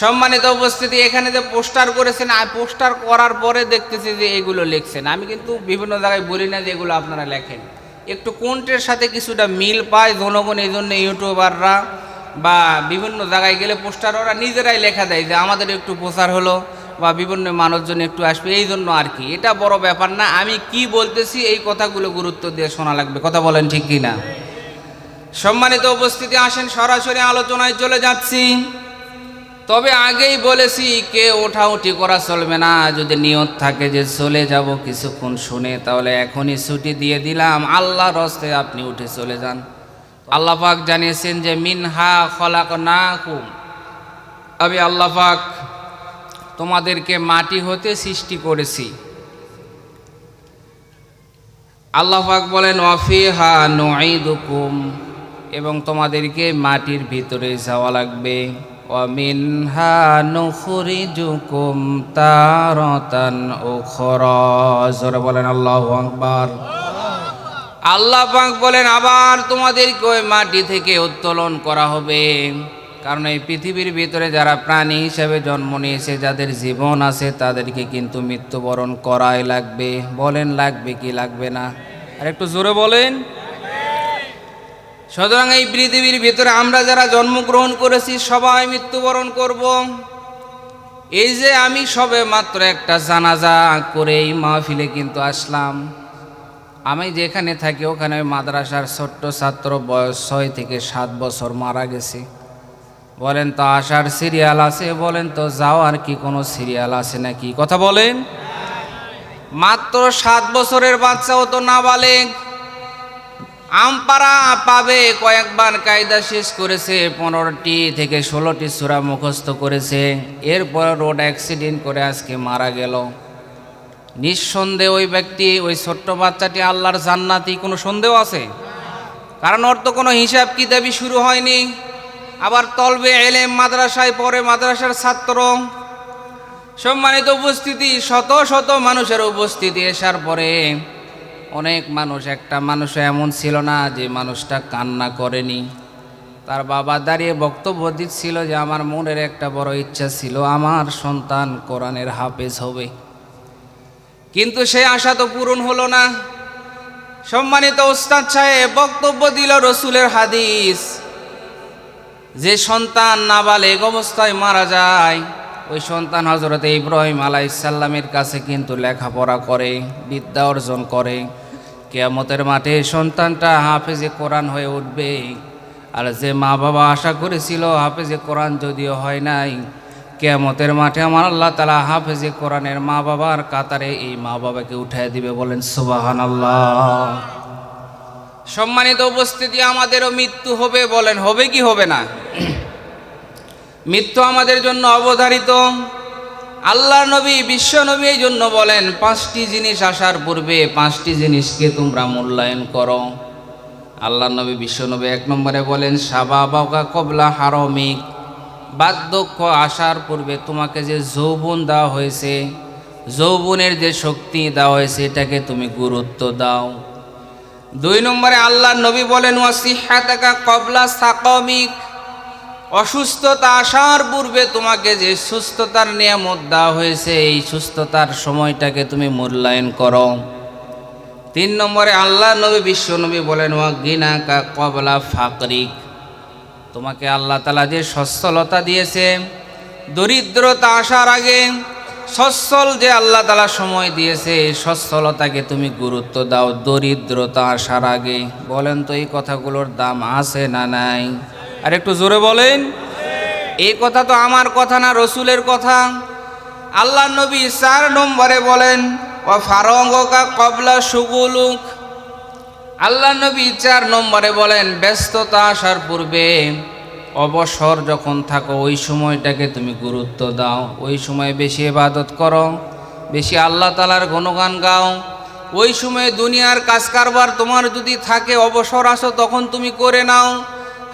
সম্মানিত উপস্থিতি, এখানে যে পোস্টার করেছেন আর পোস্টার করার পরে দেখতেছি যে এগুলো লিখছেন। আমি কিন্তু বিভিন্ন জায়গায় বলি না যে এগুলো আপনারা লেখেন। একটু কোনটের সাথে কিছুটা মিল পায় জনগণ এই জন্য ইউটিউবাররা বা বিভিন্ন জায়গায় গেলে পোস্টার, ওরা নিজেরাই লেখা দেয় যে আমাদের একটু প্রচার হলো বা বিভিন্ন মানুষজন একটু আসবে, এই জন্য আর কি। এটা বড় ব্যাপার না, আমি কি বলতেছি, এই কথাগুলো গুরুত্ব দিয়ে শোনা লাগবে। কথা বলেন ঠিক কি না সম্মানিত উপস্থিতি, আসেন, সরাসরি আলোচনায় চলে যাচ্ছি। তবে আগেই বলেছি, কে ওঠাউঠি করা চলবে না। যদি নিয়ত থাকে যে চলে যাব কিছুক্ষণ শুনে, তাহলে এখনই ছুটি দিয়ে দিলাম। আল্লাহ রস্তে আপনি উঠে চলে যান। আল্লাহ পাক জানিয়েছেন যে, মিনহা খলাক না কুম আমি আল্লাহ পাক তোমাদেরকে মাটি হতে সৃষ্টি করেছি। আল্লাহ পাক বলেন, অফিহা নুঈদুকুম এবং তোমাদেরকে মাটির ভিতরে যাওয়া লাগবে। অমিনহা নুখরিজুকুম তারাতান উখরা জোরে বলেন আল্লাহু আকবার। আল্লাহ পাক বলেন, আবার তোমাদেরকে ওই মাটি থেকে উত্তোলন করা হবে। কারণ এই পৃথিবীর ভিতরে যারা প্রাণী হিসেবে জন্ম নিয়েছে, যাদের জীবন আছে, তাদেরকে কিন্তু মৃত্যুবরণ করাই লাগবে। বলেন, লাগবে কি লাগবে না? আর একটু জোরে বলেন। সুতরাং এই পৃথিবীর ভিতরে আমরা যারা জন্মগ্রহণ করেছি, সবাই মৃত্যুবরণ করব। এই যে আমি সবে মাত্র একটা জানাজা করে এই মাহফিলে কিন্তু আসলাম। আমি যেখানে থাকি, ওখানে মাদ্রাসার ছোট্ট ছাত্র বয়স ছয় থেকে সাত বছর মারা গেছে। বলেন তো, আসার সিরিয়াল আছে? বলেন তো, যাওয়ার কি কোনো সিরিয়াল আছে নাকি? কথা বলেন। মাত্র সাত বছরের বাচ্চাও তো না নাবালেগ। আমপাড়া পাবে, কয়েকবার কায়দা শেষ করেছে, পনেরোটি থেকে ষোলোটি সুরা মুখস্থ করেছে। এরপর রোড অ্যাক্সিডেন্ট করে আজকে মারা গেল। নিঃসন্দেহ ওই ব্যক্তি, ওই ছোট্ট বাচ্চাটি আল্লাহর জান্নাতি, কোনো সন্দেহ আছে? কারণ ওর তো কোনো হিসাব কিতাবই শুরু হয়নি। আবার তলবে এলেম, মাদ্রাসায় পরে মাদ্রাসার ছাত্র। সম্মানিত উপস্থিতি, শত শত মানুষের উপস্থিতি আসার পরে অনেক মানুষ, একটা মানুষ এমন ছিল না যে মানুষটা কান্না করেনি। তার বাবা দাঁড়িয়ে বক্তব্য দিচ্ছিল যে, আমার মনের একটা বড় ইচ্ছা ছিল, আমার সন্তান কোরআনের হাফেজ হবে। কিন্তু সে আশা তো পূরণ হলো না। সম্মানিত ওস্তাদ সাহেব, বক্তব্য দিল রসুলের হাদিস। যে সন্তান নাবালেগ অবস্থায় মারা যায়, ওই সন্তান হজরত ইব্রাহিম আলাইসাল্লামের কাছে কিন্তু লেখাপড়া করে, বিদ্যা অর্জন করে। কেয়ামতের মাঠে সন্তানটা হাফেজে কোরআন হয়ে উঠবে। আর যে মা বাবা আশা করেছিল হাফেজে কোরআন যদিও হয় নাই, কেয়ামতের মাঠে আমার আল্লাহ তালা হাফেজে কোরআনের মা বাবার কাতারে এই মা বাবাকে উঠাই দিবে বলেন সুবাহান আল্লাহ সম্মানিত উপস্থিতি, আমাদেরও মৃত্যু হবে বলেন, হবে কি হবে না? মৃত্যু আমাদের জন্য অবধারিত। আল্লাহ নবী, বিশ্ব নবী এই জন্য বলেন, পাঁচটি জিনিস আসার পূর্বে পাঁচটি জিনিসকে তোমরা মূল্যায়ন করো। আল্লাহ নবী, বিশ্ব নবী এক নম্বরে বলেন, সাবা বাবা কবলা হারমিক। বার্ধক্য আসার পূর্বে তোমাকে যে যৌবন দেওয়া হয়েছে, যৌবনের যে শক্তি দেওয়া হয়েছে, এটাকে তুমি গুরুত্ব দাও। দুই নম্বরে আল্লাহ নবী বলেন ওয়াসিহাতাকা কবলা সাকমিক। অসুস্থতা আসার পূর্বে তোমাকে যে সুস্থতার নিয়ামত দেওয়া হয়েছে, এই সুস্থতার সময়টাকে তুমি মূল্যায়ন করো। তিন নম্বরে, আল্লাহ নবী, বিশ্ব নবী বলেন, ওয়া গিনাকা কবলা ফাকরিক। তোমাকে আল্লাহ তালা যে সচ্ছলতা দিয়েছে, দরিদ্রতা আসার আগে সচ্ছল যে আল্লাহ তালা সময় দিয়েছে, এই সচ্ছলতাকে তুমি গুরুত্ব দাও, দরিদ্রতা আসার আগে। বলেন তো এই কথাগুলোর দাম আছে না নাই? আর একটু জোরে বলেন? এই কথা তো আমার কথা না রসুলের কথা। আল্লাহ নবী চার নম্বরে বলেন ও ফারঙ্গকা কবলা সুগুলুক আল্লাহ নবী চার নম্বরে বলেন, ব্যস্ততা আসার পূর্বে অবসর যখন থাকো, ওই সময়টাকে তুমি গুরুত্ব দাও। ওই সময় বেশি ইবাদত করো, বেশি আল্লাহ তালার গুণগান গাও। ওই সময় দুনিয়ার কাজ কারবার তোমার যদি থাকে, অবসর আসো, তখন তুমি করে নাও।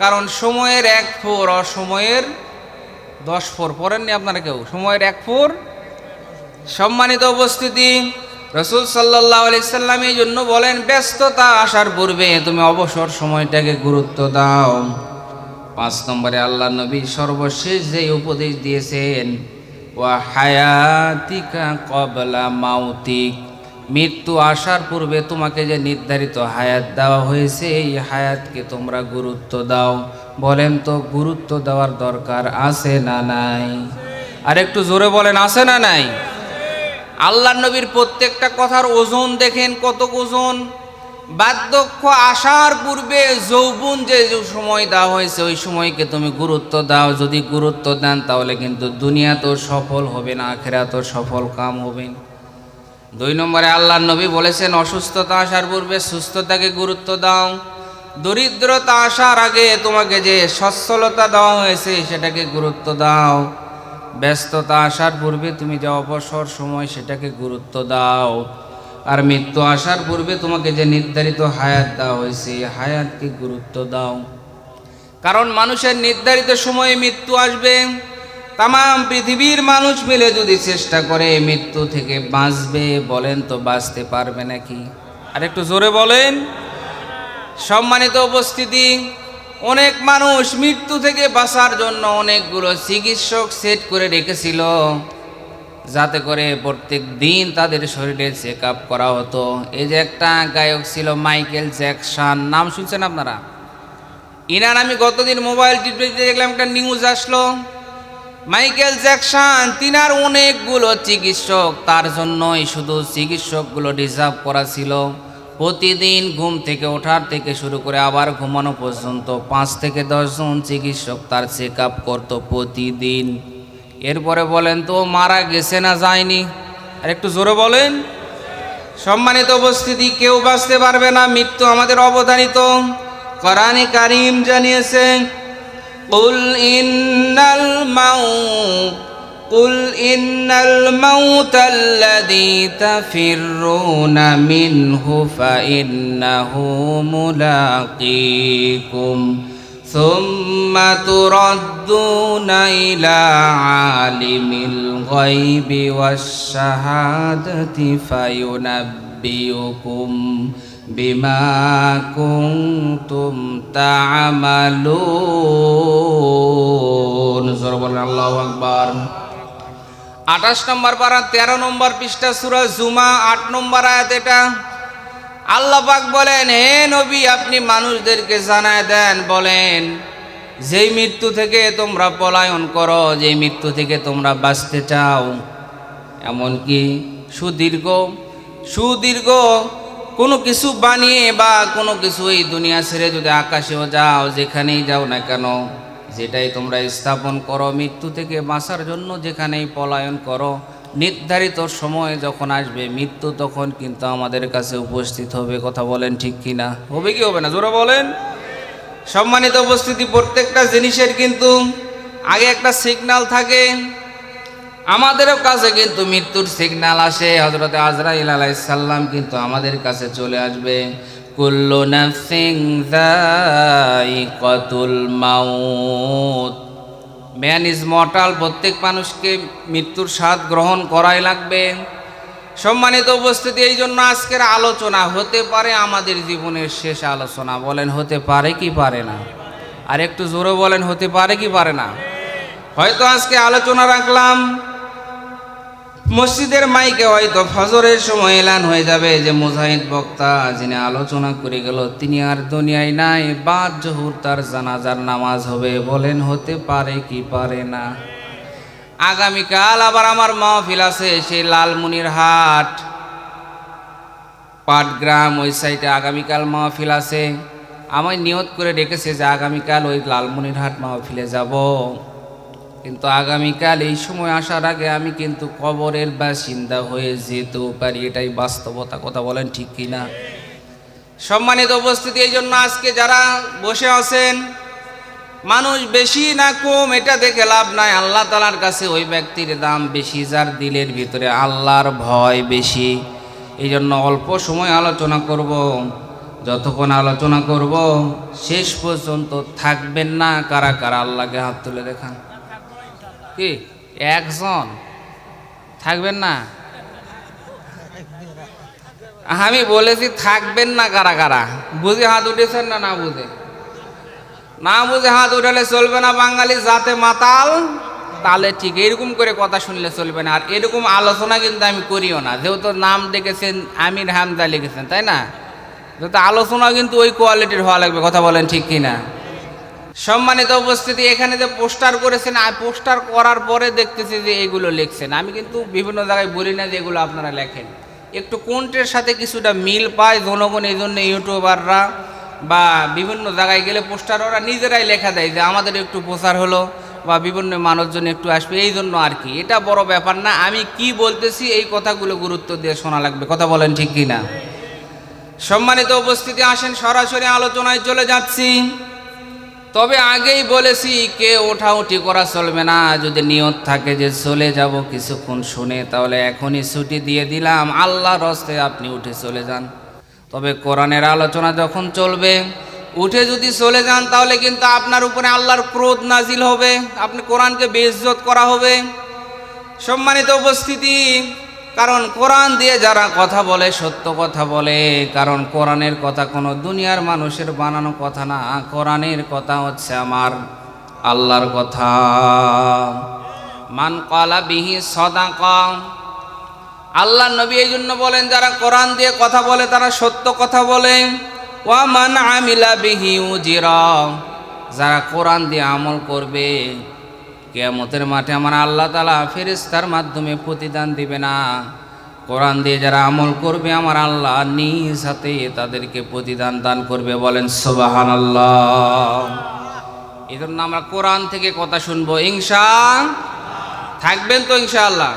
কারণ সময়ের এক ফোর, অসময়ের দশ ফোর। পড়েননি আপনারা কেউ? সময়ের এক ফোর? সম্মানিত উপস্থিতি, রসুল সাল্লাহ আলি সাল্লাম এই জন্য বলেন, ব্যস্ততা আসার পূর্বে তুমি অবসর সময়টাকে গুরুত্ব দাও। পাঁচ নম্বরে আল্লাহ নবী সর্বশেষ যে উপদেশ দিয়েছেন, ওয়া হায়াতিকা কবলা মাউতিক। মৃত্যু আসার পূর্বে তোমাকে যে নির্ধারিত হায়াত দেওয়া হয়েছে, এই হায়াতকে তোমরা গুরুত্ব দাও। বলেন তো, গুরুত্ব দেওয়ার দরকার আছে না নাই? আর একটু জোরে বলেন, আছে না নাই? আল্লাহ নবীর প্রত্যেকটা কথার ওজন দেখেন, কত ওজন? বার্ধক্য আসার পূর্বে যৌবন যে সময় দেওয়া হয়েছে, ওই সময়কে তুমি গুরুত্ব দাও। যদি গুরুত্ব দেন, তাহলে কিন্তু দুনিয়া তো সফল হবে না আখেরা তো সফল কাম হবে না। দুই নম্বরে আল্লাহ নবী বলেছেন, অসুস্থতা আসার পূর্বে সুস্থতাকে গুরুত্ব দাও। দরিদ্রতা আসার আগে তোমাকে যে সচ্ছলতা দেওয়া হয়েছে সেটাকে গুরুত্ব দাও। ব্যস্ততা আসার পূর্বে তুমি যে অবসর সময় সেটাকে গুরুত্ব দাও। আর মৃত্যু আসার পূর্বে তোমাকে যে নির্ধারিত হায়াত দেওয়া হয়েছে হায়াতকে গুরুত্ব দাও। কারণ মানুষের নির্ধারিত সময়ে মৃত্যু আসবে। তাম পৃথিবীর মানুষ মিলে যদি চেষ্টা করে, মৃত্যু থেকে বাঁচবে বলেন তো বাঁচতে পারবে নাকি? আর একটু জোরে বলেন। সম্মানিত উপস্থিতি, অনেক মানুষ মৃত্যু থেকে বাঁচার জন্য অনেকগুলো চিকিৎসক সেট করে রেখেছিল, যাতে করে প্রত্যেক দিন তাদের শরীরে চেক আপ করা হতো। এই যে একটা গায়ক ছিল মাইকেল জ্যাকসন, নাম শুনছেন আপনারা? ইনার আমি গতদিন মোবাইল টিভিতে দেখলাম, একটা নিউজ আসলো। মাইকেল জ্যাকসন, তিনার অনেকগুলো চিকিৎসক, তার জন্যই শুধু চিকিৎসকগুলো ডিজার্ভ করা ছিল। প্রতিদিন ঘুম থেকে ওঠার থেকে শুরু করে আবার ঘুমানো পর্যন্ত পাঁচ থেকে দশজন চিকিৎসক তার চেক আপ করতো প্রতিদিন। এরপরে বলেন, তো মারা গেছে না যায়নি? আর একটু জোরে বলেন। সম্মানিত উপস্থিতি, কেউ বাঁচতে পারবে না, মৃত্যু আমাদের অবধানিত। করানি কারিম জানিয়েছেন قل إن الموت قل إن الموت الذي تفرون منه فإنه ملاقيكم ثم تردون إلى عالم الغيب والشهادة فينبئكم বিমা কুন্তুম বলেন, আল্লাহু আকবার। 28 নম্বর পারা 13 নম্বর পৃষ্ঠা, সূরা জুমা, আট নম্বর আয়াত এটা। আল্লাপাক বলেন, হে নবী, আপনি মানুষদেরকে জানায় দেন, বলেন, যেই মৃত্যু থেকে তোমরা পলায়ন করো, যেই মৃত্যু থেকে তোমরা বাঁচতে চাও, এমনকি সুদীর্ঘ সুদীর্ঘ কোনো কিছু বানিয়ে বা কোনো কিছু এই দুনিয়া ছেড়ে যদি আকাশেও যাও, যেখানেই যাও না কেন, যেটাই তোমরা স্থাপন করো, মৃত্যু থেকে বাঁচার জন্য যেখানেই পলায়ন করো, নির্ধারিত সময় যখন আসবে, মৃত্যু তখন কিন্তু আমাদের কাছে উপস্থিত হবে। কথা বলেন ঠিক কি না হবে কি হবে না? জোরে বলেন। সম্মানিত উপস্থিতি, প্রত্যেকটা জিনিসের কিন্তু আগে একটা সিগন্যাল থাকে। আমাদেরও কাছে কিন্তু মৃত্যুর সিগন্যাল আসে। হজরত আজরাইল আলাইসাল্লাম কিন্তু আমাদের কাছে চলে আসবে। কুল্লু নাফসিং যায়িকাতুল মাউত। ম্যান ইজ মর্টাল প্রত্যেক মানুষকে মৃত্যুর স্বাদ গ্রহণ করাই লাগবে। সম্মানিত উপস্থিতি এই জন্য আজকের আলোচনা হতে পারে আমাদের জীবনের শেষ আলোচনা। বলেন, হতে পারে কি পারে না? আর একটু জোরে বলেন, হতে পারে কি পারে না? হয়তো আজকে আলোচনা রাখলাম। মসজিদের মাইকে হয়তো ফজরের সময় এলান হয়ে যাবে যে মুজাহিদ বক্তা যিনি আলোচনা করে গেল, তিনি আর দুনিয়ায় নাই। বাদ জহুর তার জানাজার নামাজ হবে, বলেন হতে পারে কি পারে না। আগামীকাল আবার আমার মাহফিল আছে, সেই লালমনির হাট। পাটগ্রাম ওই সাইডে আগামীকাল মাহফিল আছে। আমায় নিয়ত করে ডেকেছে যে আগামীকাল ওই লালমনির হাট মাহফিলে যাব। কিন্তু আগামীকাল এই সময় আসার আগে আমি কিন্তু কবরের বাসিন্দা হয়ে যেতেও পারি, এটাই বাস্তবতা, কথা বলেন ঠিক কি না সম্মানিত উপস্থিতি এই জন্য আজকে যারা বসে আছেন, মানুষ বেশি না কম, এটা দেখে লাভ নাই। আল্লাহ তালার কাছে ওই ব্যক্তির দাম বেশি, যার দিলের ভিতরে আল্লাহর ভয় বেশি। এই জন্য অল্প সময় আলোচনা করব, যতক্ষণ আলোচনা করব, শেষ পর্যন্ত থাকবেন না, কারা কারা আল্লাহকে হাত তুলে দেখান। কি? একজন। থাকবেন না? আমি বলেছি থাকবেন না কারা কারা। বুঝে হাত উঠেছেন না না বুঝে? না বুঝে হাত উঠালে চলবে না বাঙালি যাতে মাতাল? তাহলে ঠিক এরকম করে কথা শুনলে চলবে না। আর এরকম আলোচনা কিন্তু আমি করিও না। যেহেতু নাম ডেকেছেন আমির হামদা লিখেছেন, তাই না? যেহেতু আলোচনা কিন্তু ওই কোয়ালিটির হওয়া লাগবে, কথা বলেন ঠিক কিনা? সম্মানিত উপস্থিতি, এখানে যে পোস্টার করেছেন আর পোস্টার করার পরে দেখতেছি যে এগুলো লিখছেন। আমি কিন্তু বিভিন্ন জায়গায় বলি না যে এগুলো আপনারা লেখেন। একটু কোনটের সাথে কিছুটা মিল পায় জনগণ এই জন্য ইউটিউবাররা বা বিভিন্ন জায়গায় গেলে পোস্টার ওরা নিজেরাই লেখা দেয় যে আমাদের একটু প্রচার হলো বা বিভিন্ন মানুষজন একটু আসবে এই জন্য আর কি। এটা বড় ব্যাপার না, আমি কি বলতেছি, এই কথাগুলো গুরুত্ব দিয়ে শোনা লাগবে। কথা বলেন ঠিক কি না সম্মানিত উপস্থিতি, আসেন, সরাসরি আলোচনায় চলে যাচ্ছি। তবে আগেই বলেছি, কে ওঠাউঠি করা চলবে না। যদি নিয়ত থাকে যে চলে যাব কিছুক্ষণ শুনে, তাহলে এখনই ছুটি দিয়ে দিলাম। আল্লাহ রস্তে আপনি উঠে চলে যান। তবে কোরআনের আলোচনা যখন চলবে, উঠে যদি চলে যান, তাহলে কিন্তু আপনার উপরে আল্লাহর ক্রোধ নাজিল হবে। আপনি কোরআনকে বেইজ্জত করা হবে। সম্মানিত উপস্থিতি কারণ কোরআন দিয়ে যারা কথা বলে, সত্য কথা বলে, কারণ কোরআনের কথা কোনো দুনিয়ার মানুষের বানানো কথা না, কোরআনের কথা হচ্ছে আমার আল্লাহর কথা। মান কলা বিহি সদা আল্লাহ নবী এই জন্য বলেন, যারা কোরআন দিয়ে কথা বলে, তারা সত্য কথা বলে। ওয়া মান আমিলা বিহি উজিরা। যারা কোরআন দিয়ে আমল করবে কেয়ামতের মাঠে আমার আল্লাহ তালা ফেরিস্তার মাধ্যমে প্রতিদান দিবে না। কোরআন দিয়ে যারা আমল করবে, আমার আল্লাহ নিজ হাতে তাদেরকে প্রতিদান দান করবে বলেন সোবাহান আল্লাহ এই জন্য আমরা কোরআন থেকে কথা শুনব, ইনশা থাকবেন তো ইনশাআল্লাহ?